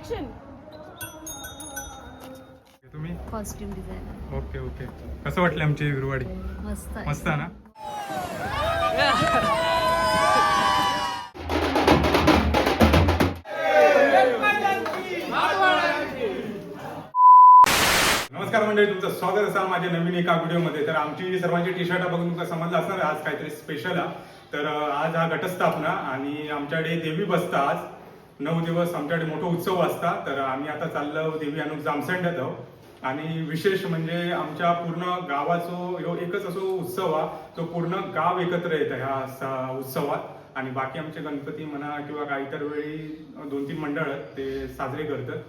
Action तुम्ही? Costume designer okay okay कसं वाटलं आमची विरवाडी मस्त आहे. मस्त आहे ना? नमस्कार मंडळी तुमचं स्वागत असा माझ्या नवीन एका व्हिडिओमध्ये. तर आमची सर्वांची टी शर्ट बघून तुमचं समजलं असणार आहे. आज काहीतरी स्पेशल आहे. तर अं, आज हा घटस्थापना आणि आमच्याकडे देवी बसता आज नऊ दिवस आमच्याकडे मोठा उत्सव असता तर आम्ही आता चाललो देवी अनुप जामसंड्यात आहोत आणि विशेष म्हणजे आमच्या पूर्ण गावाचो ह्यो एकच असो उत्सव हा तो पूर्ण गाव एकत्र येतं ह्या उत्सवात. आणि बाकी आमचे गणपती म्हणा किंवा काही इतर वेळी दोन तीन मंडळ ते साजरे करतात.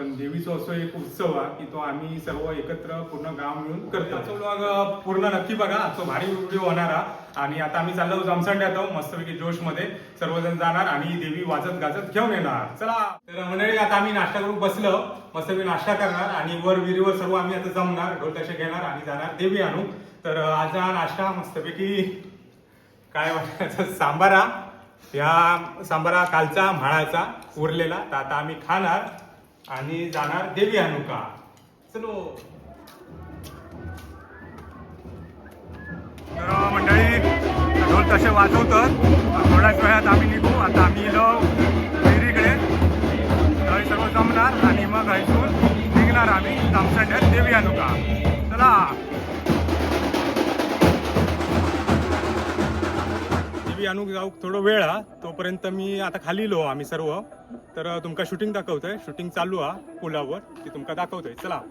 पण देवीचा असो एक उत्सव आहे की तो आम्ही सर्व एकत्र पूर्ण गाव मिळून करतो. आजचा पूर्ण नक्की बघा. आजचा भारी व्हिडिओ होणार आणि आता आम्ही चाललो जमसंड आहोत मस्तपैकी जोशमध्ये सर्वजण जाणार आणि देवी वाजत गाजत घेऊन येणार. चला. तर मंडळी आता आम्ही नाश्ता करून बसलो. मस्तपैकी नाश्ता करणार आणि वर विहिरीवर सर्व आम्ही आता जमणार ढोल तसे घेणार आणि जाणार देवी आणू तर आज हा नाश्ता मस्तपैकी काय म्हणायचं? सांबारा या सांबारा कालचा म्हाळाचा उरलेला. तर आता आम्ही खाणार. आणि जाणार देवी हनुका. चलो. तर मंडळी ढोल तसे वाजवतात. थोड्याच वेळात आम्ही निघू. आता आम्ही गेलो विहिरीकडे. तर सर्व जमणार आणि मग ऐकून निघणार आम्ही. जामसंड्यात देवी अनुका चला. देवी आणूक जाऊक थोडं वेळ हा. तोपर्यंत मी आता खाली लो आम्ही सर्व. तर तुमका शूटिंग दाखवतोय. शूटिंग चालू हा पुलावर. ती तुमका दाखवतोय. चला.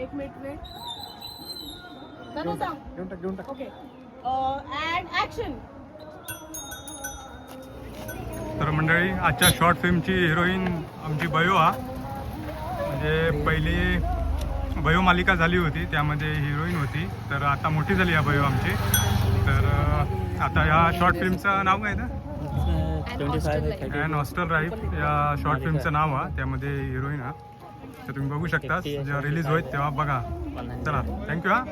एक मिनिट वेट चालू सांग ओके ऍड ऍक्शन तर मंडळी आजच्या शॉर्ट फिल्मची हिरोईन आमची बयो हा. म्हणजे पहिली बयो मालिका झाली होती त्यामध्ये हिरोईन होती. तर आता मोठी झाली या बयो आमची. तर आता या शॉर्ट फिल्मचं नाव काय. अँड हॉस्टेल राईफ या शॉर्ट फिल्मचं नाव हा त्यामध्ये हिरोईन हा. तर तुम्ही बघू शकता जेव्हा रिलीज होईल तेव्हा बघा. चला थँक्यू हा.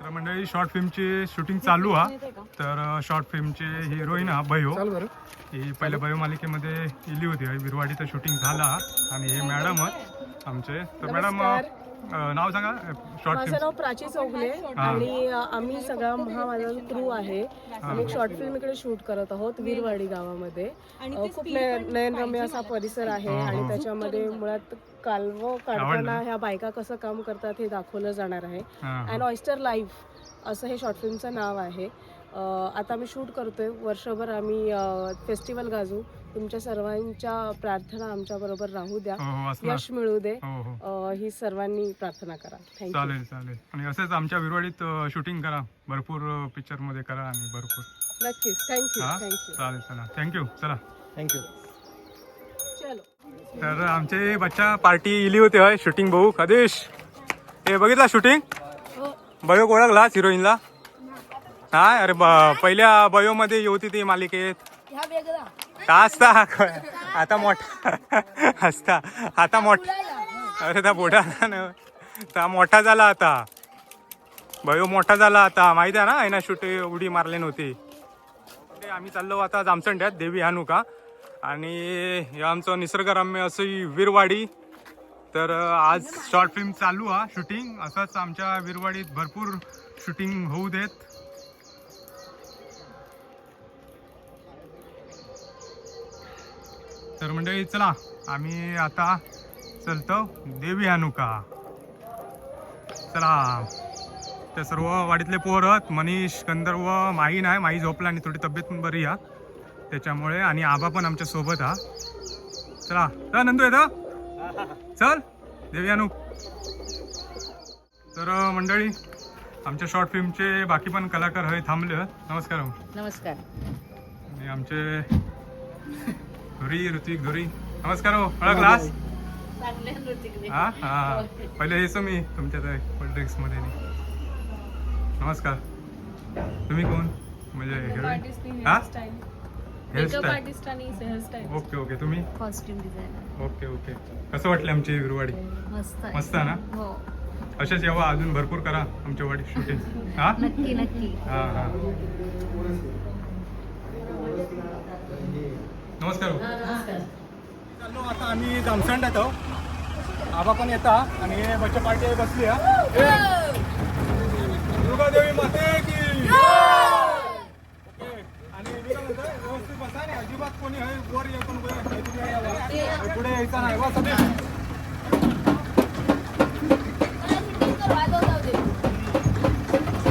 तर मंडळी शॉर्ट फिल्मची शूटिंग चालू हा. तर शॉर्ट फिल्मची हिरोईन हा बयो ही पहिल्या बयो मालिकेमध्ये इली होती. विरवाडीचं शूटिंग झाला आणि हे मॅडम आहेत आमचे. तर मॅडम नाव सांगा शॉर्ट माझं नाव प्राची चौगले आणि आम्ही सगळा हा माझा क्रू आहे आम्ही एक शॉर्ट फिल्म इकडे शूट करत आहोत वीरवाडी गावामध्ये. अ, खूप नय- नयनरम्य असा परिसर आहे आणि त्याच्यामध्ये मुळात कालव काढताना ह्या बायका कसं काम करतात हे दाखवलं जाणार आहे. अँड ऑयस्टर लाईफ असं हे शॉर्ट फिल्मचं नाव आहे. अ, आता आम्ही शूट करतोय. वर्षभर आम्ही फेस्टिवल गाजू. तुमच्या सर्वांच्या प्रार्थना आमच्याबरोबर राहू द्या. हो हो यश मिळू दे. हो हो. सर्वांनी प्रार्थना करा. चालेल चालेल. आणि असंच आमच्या विरवाडीत शूटिंग करा. भरपूर पिक्चरमध्ये करा आणि भरपूर. नक्कीच. थँक्यू हा? थँक्यू चालेल चला. थँक्यू चला. थँक्यू चलो. तर आमचे बच्चा पार्टी इली होते हय शूटिंग बघू. कदेश हे बघितला शूटिंग बयो ओळखलाच हिरोईनला हा? अरे ब- पहिल्या बयोमध्ये होती ती मालिकेत. ह्या वेगळा का असता आता मोठा. असता आता मोठा अरे त्या बोटा ना ता मोठा झाला आता. भयो मोठा झाला आता. माहीत आहे ना आहे ना शूट उडी मारली नव्हती. ते आम्ही चाललो आता जामसंड्यात देवी हानुका आणि हे आमचं निसर्गरम्य असं वीरवाडी. तर अं, आज शॉर्ट फिल्म चालू हा शूटिंग असंच आमच्या वीरवाडीत भरपूर शूटिंग होऊ देत. तर मंडळी चला आम्ही आता चलतो देवी हानुका चला. त्या सर्व वाडीतले पोर आहेत मनीष गंधर्व माही नाही माही झोपला आणि थोडी तब्येत पण बरी हा त्याच्यामुळे आणि आबा पण आमच्यासोबत हा चला. चला नंदू येतं. चल देवी हानू तर मंडळी आमच्या शॉर्ट फिल्मचे बाकी पण कलाकार हे थांबले. नमस्कार हो. नमस्कार. आणि आमचे धुरी ऋतिक धुरी. नमस्कार हो ओळखलास हा हा. पहिले यायचो मी तुमच्या त्या पॉलिटिक्समध्ये नमस्कार. तुम्ही कोण? म्हणजे? हा? हेअरस्टाईल ओके ओके तुम्ही? कॉस्ट्युम डिझायनर ओके ओके कसं वाटलं आमची विरवाडी मस्त आहे. मस्त आहे ना? हो. अशाच यावं अजून भरपूर करा आमच्या वाडी शूटिंग हा? नक्की नक्की. हा हा. नमस्कार. चाललो आता आम्ही जामसंडात आहो आबा पण येता आणि हे बच्चा पार्टी बसली हा! दुर्गादेवी माते की ओके. आणि व्यवस्थित बसा अजिबात कोणी आहे वर येतो हे. पुढे यायचं नाही. बस सगळे.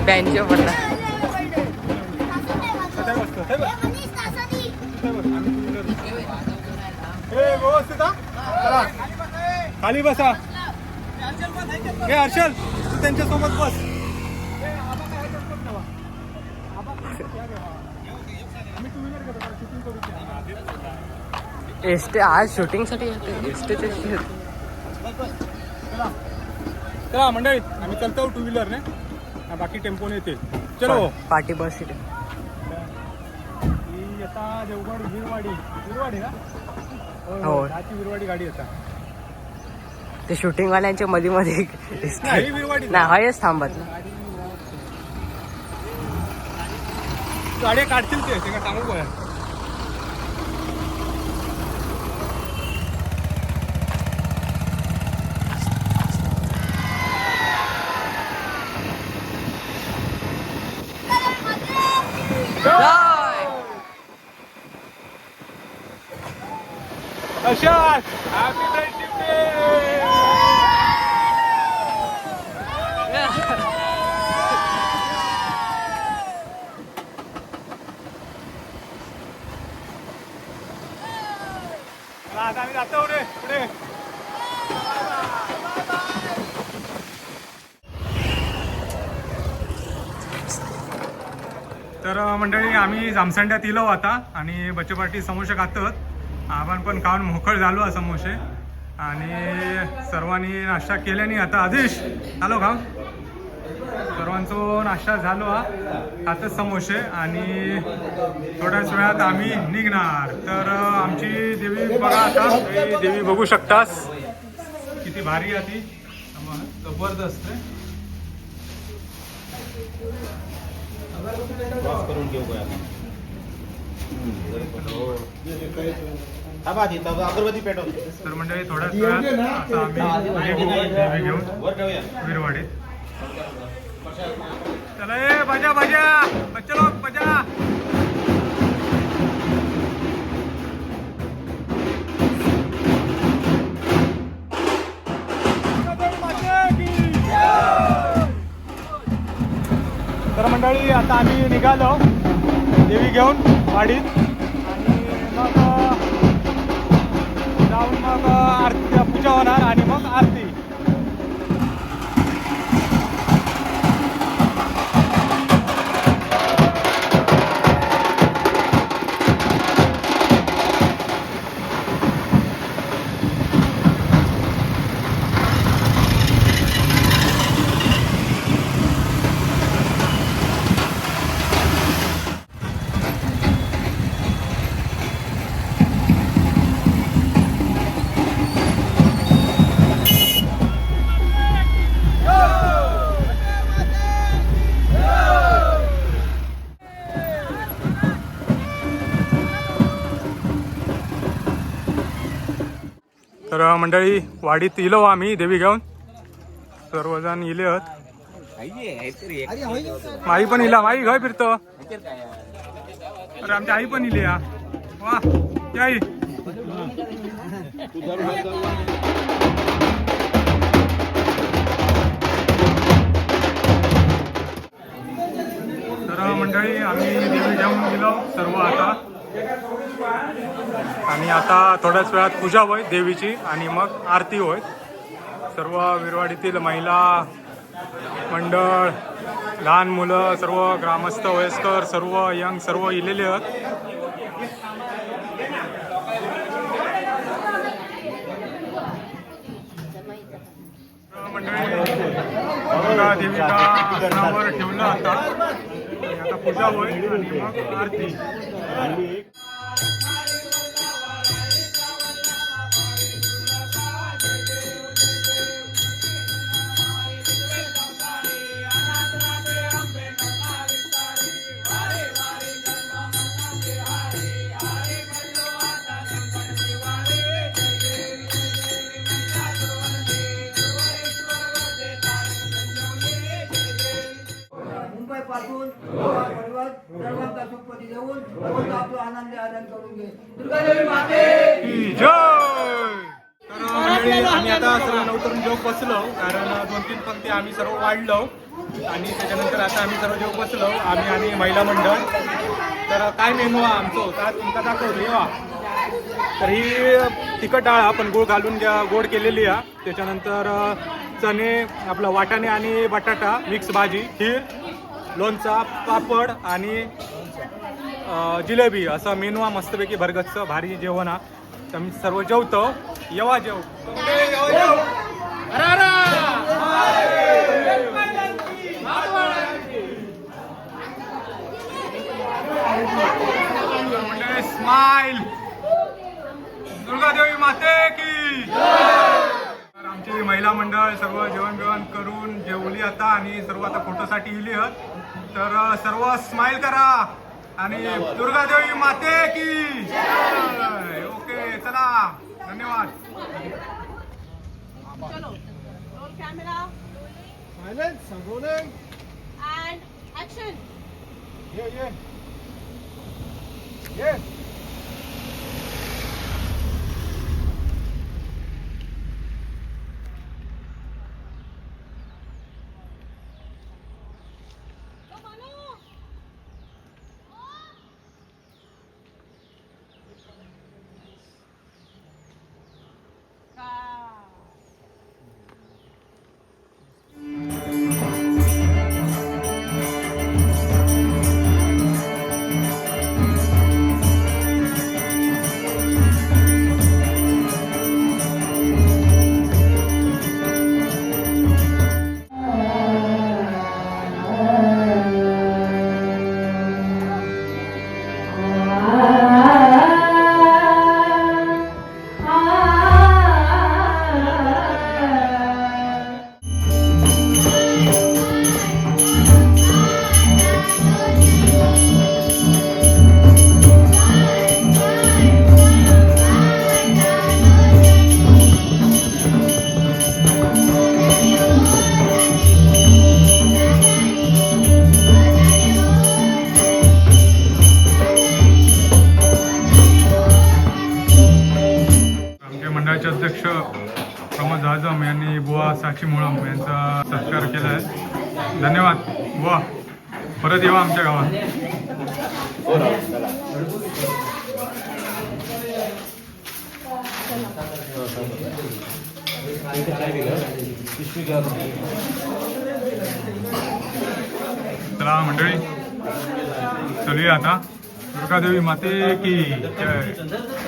बँजो पडला. सध्या बसतो. हे व्यवस्थित. खाली बसा हे हर्षल तू त्यांच्यासोबत बस ए, आबा काय ह्याच्यात बस ना बा. आबा तुम्ही या घ्या. आम्ही टू व्हीलर घेतो शूटिंग करू त्या. एस टी आज शूटिंगसाठी एस टीचे चला चला मंडळी आम्ही चलतो टू व्हीलरने बाकी टेम्पोने येतील चलो पार्टी बस ही आता देवगड विरवाडी विरवाडी ना हो. दहाची विरवाडी गाडी येतात ते शूटिंग वाल्यांच्या मध्ये मध्ये नाही विरवाडी नाही. हायच थांबत ना. गाड्या काढतील ते ते काय सांगू काय? अशात हॅपी फ्रेंडशिप आता आम्ही जातो रे पुढे तर मंडळी आम्ही जामसंड्यात इलो आता आणि बच्चे पार्टी समोसे खातात आपण पण खाऊन मोकळ झालो आहे समोसे आणि सर्वांनी नाश्ता केल्याने आता आदेश. आलो का सर्वांचो नाश्ता झालो हा. खातच समोसे आणि थोड्याच वेळात आम्ही निघणार. तर आमची देवी बघा आता. ही देवी बघू शकतास. किती भारी आहे ती. जबरदस्त आहे. थांबा आधी अगरबत्ती तर मंडळी थोड्याच वेळात आता आम्ही निघू देवी घेऊन वर ठेवूया. विरवाडीत चला ए बजा बजा. बच्चे लोग बजा. तर मंडळी आता आम्ही निघालो. देवी घेऊन वाडीत. मंडळी वाडीत इलो आम्ही देवी घेऊन. सर्वजण इले आहोत. माई पण इला माई घय फिरतो. अरे आमची आई पण इली या वा आई. तर मंडळी आम्ही देवी घेऊन गेलो सर्व आता. आणि आता थोड्याच वेळात पूजा होय देवीची आणि मग आरती होय सर्व विरवाडीतील महिला मंडळ लहान मुलं सर्व ग्रामस्थ वयस्कर सर्व यंग सर्व इलेले आहेत. मंडळी दुर्गा ठेवलं आता. आता पूजा होईल आणि मग आरती. ಅಲ್ಲಿ आम्ही आता सर्व नवतरुण जेव बसलो कारण दोन तीन पंक्ती आम्ही सर्व वाढलो. आणि त्याच्यानंतर आता आम्ही सर्व जेव बसलो आम्ही आणि महिला मंडळ. तर काय मेनू आहे आमचं होता तुमचा दाखवतो येवा तर ही तिखट डाळ आपण गोड घालून घ्या गोड केलेली आहे. त्याच्यानंतर चणे आपला वाटाणे आणि बटाटा मिक्स भाजी खीर लोणचा पापड आणि जिलेबी असं मेनू मस्तपैकी भरगच्च भारी जेवण हा. तर मी सर्व जेवतो. येवा जेव. स्माइल दुर्गा देवी दुर्गादेवी माते की तर आमची महिला मंडळ सर्व जेवण बिवण करून जेवली आता आणि सर्व आता फोटोसाठी इली आहेत. तर सर्व स्माइल करा. आणि दुर्गादेवी माते की जय. ओके चला धन्यवाद. And action! आमचे धन्यवाद. वा. परत येवा आमच्या गावात. चला मंडळी चलूया आता. दुर्गादेवी माते की जय.